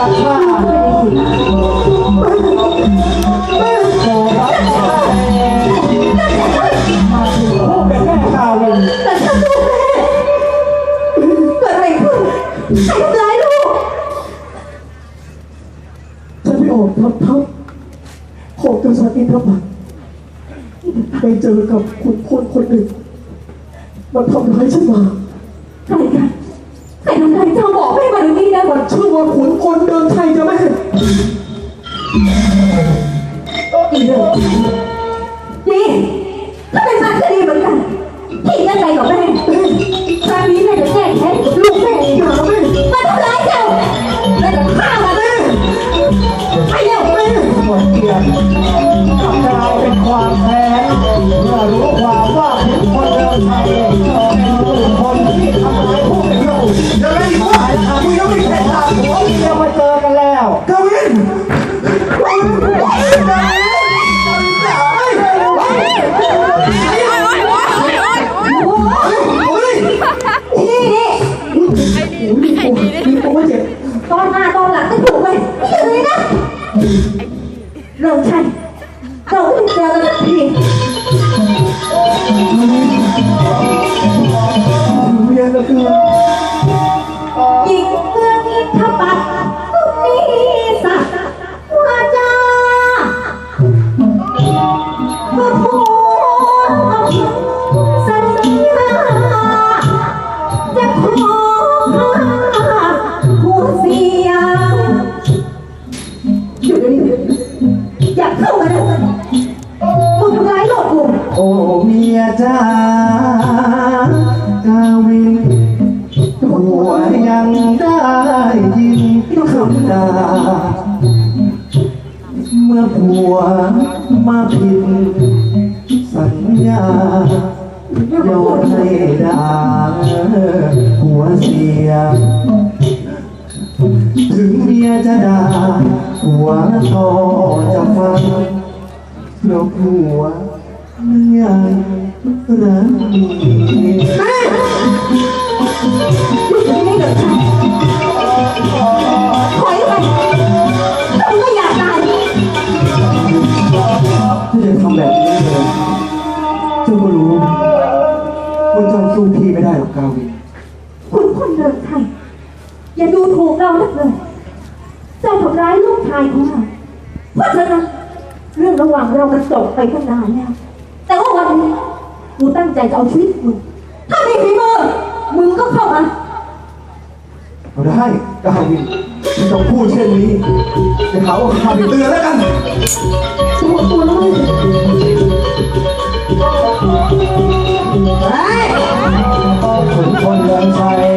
ราคาโอ้รับมาถึงผู้เป็นแม่กาวินแต่ฉันดูแม่เกิดอะไรขึ้นใครทำร้ายลูกฉันไปออกทัพทัพขอกษัตริย์อินทร์บัตไปเจอกับคุณพลคนหนึ่งมันทำร้ายฉันมาใครกัน แต่ทำร้ายเจ้าบอกแม่มาดูนี่นะมันชื่อว่าขุนพลเดินไทยจะแม่ดีเลยดีถ้าเป็นมันก็ดี ตัวเจ็บตอนหน้าตอนหลังก็ถูกไปนี่เลยนะเริ่มใช่เราไม่เจอกันที เมื่อผัวมาผิดสัญญาโยอมให้ด่าหัวเสีย ถึงเมียจะด่าหัวก็จะฟังเพราะผัวยังรักดีแม่อยู่ตรงนี้เดี๋ย ทำแบบนี้เลยเจ้าก็รู้ว่าเจ้าสู้พี่ไม่ได้หรอกกาวินคุณคนเดินไทยอย่าดูถูกเรานักเลยเจ้าทำร้ายลูกชายของเราเพราะฉะนั้นเรื่องระหว่างเรามันจบไปตั้งนานแล้ว แต่ว่าวันนี้กูตั้งใจจะเอาชีวิตมึงถ้ามีฝีมือมึงก็เข้ามา เอาได้กาวินไม่ต้องพูดเช่นนี้จะหาว่าข้าเป็นเตือนแล้วกันตัวตัวน้อยเฮ้ยขุนพลเดินชัย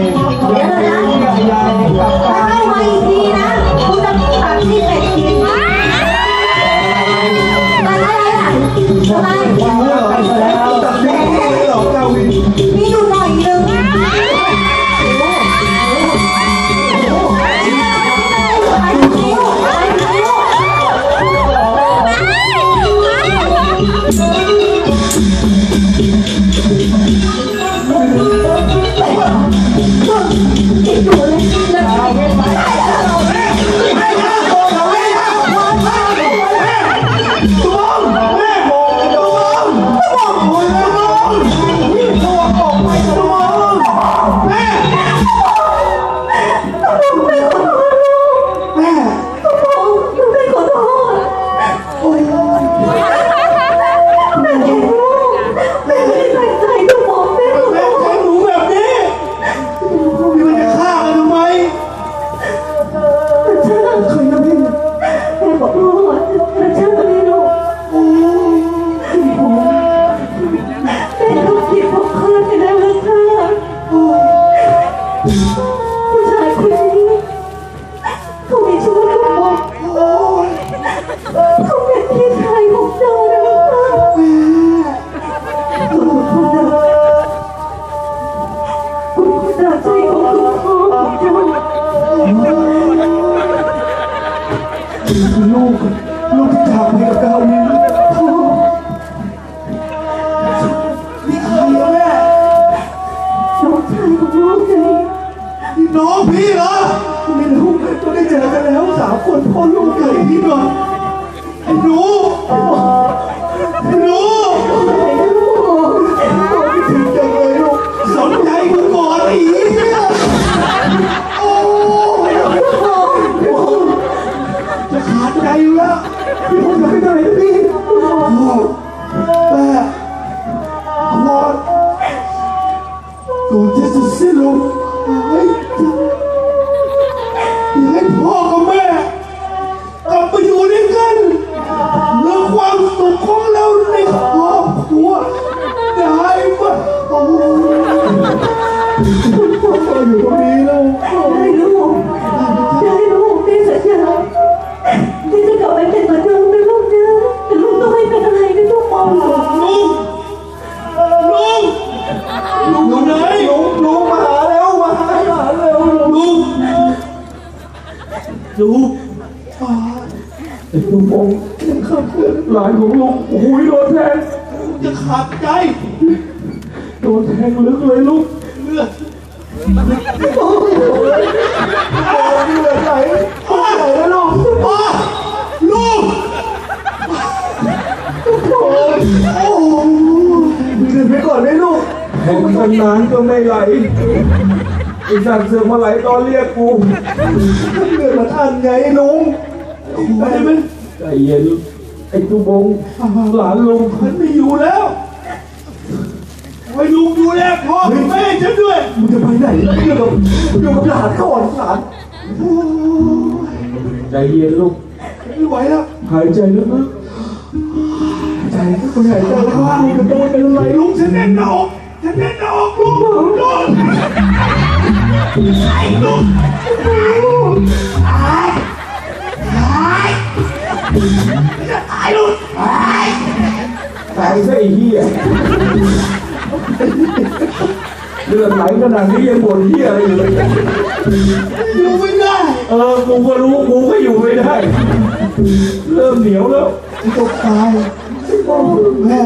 พี่หน่อยไอ้หนูไอ้หนูไอ้หนูไม่ถึงจังเลยลูกสนใจมึงก่อนไอ้เหี้ยโอ้ยจะขาดใจอยู่แล้วพี่ผมจะไปไหนนะพี่โอ้แม่ขอโทษกูจะสุดสิ้นลงเฮ้ย ไอ้ตุ้มองหลานของลุงโอ้โหโดนแทงจะขาดใจ โดนแทงลึกเลยลูกเลือดโอ้ยเลือดไหลเลือดไหลแล้วลูกพ่อลูกโอ้ยโอ้ยดื่มไปก่อนไหมลูกแทงตั้งนานก็ไม่ไหลไอ้สัตว์เสือกมาไหลตอนเรียกกูเลือดมันอันไงลุง ไปไหมใจเย็นไอ้ตุ้มองหลานลุงมันไม่อยู่แล้วไว้ลุงดูแลพ่อกับแม่ฉันด้วยมึงจะไปไหนอยู่กับอยู่กับหลานก่อนหลานโอ้ยใจเย็นลูกไม่ไหวแล้วหายใจลึกๆใจก็หายใจลึกๆลูกจะต้องเป็นอะไรลุงฉันแน่นหน้าอกฉันแน่นหน้าอกลุงลุงลุงไอ้ลุงตายตายจะ ตายลุงตายตายซะไอ้เหี้ยเลือดไหลขนาดนี้ยังบ่นเหี้ยอะไรอยู่เลยอยู่ไม่ได้ เออ กูก็รู้ กูก็อยู่ไม่ได้ เริ่มเหนียวแล้วตกตายแม่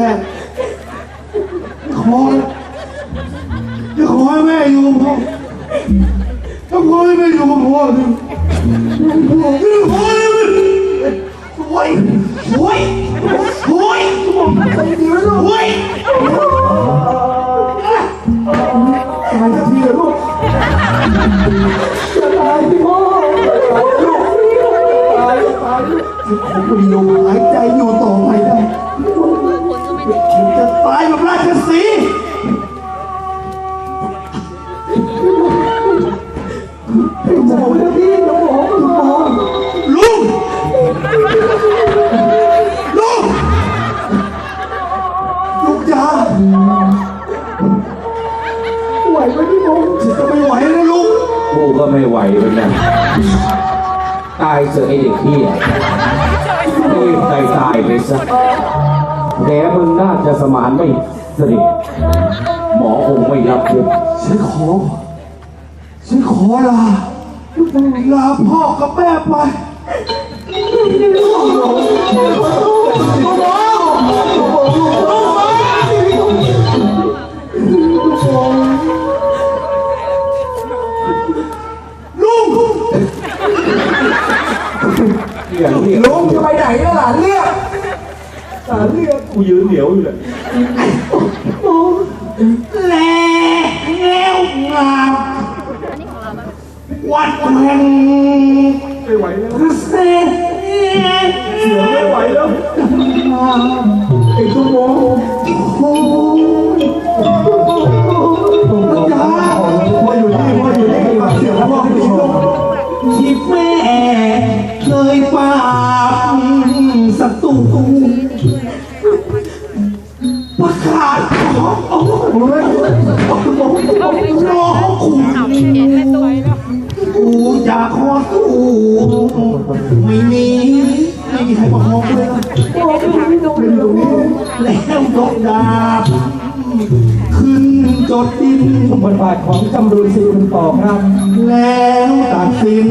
ขอจะขอให้แม่อยู่กับพ่อจะขอให้แม่อยู่กับพ่อหนึ่งจะขอ โอ้ยโอ้ยโอ้ยโอ้ยตายสักทีเถอะลูกจะตายพี่พ่อตายลูกตายตายลูกผมมีลมหายใจอยู่ต่อไปได้ผมจะตายแบบราชสีห์ เสือะไอเด็กเฮียรีบตายตายไปซะแผลมึงน่าจะสมานไม่สนิทหมอคงไม่รับเย็บฉันขอ ฉันขอลา ลาพ่อกับแม่ไปลุ อย่างนี้ลุงจะไปไหนล่ะหลานเรียกหลานเรียกกูยืนเหนียวอยู่เลยแล้วงามวัดแห่งไม่ไหวแล้วเสียเสือไม่ไหวแล้ว ร้องคุณกูอยากขอสู้ไม่มีไม่มีใครประคองเลยแล้วดอกดาบขึ้นจดดินบทบาทของจำรูนศรีคุณต่อครับ แล้วตัดสิน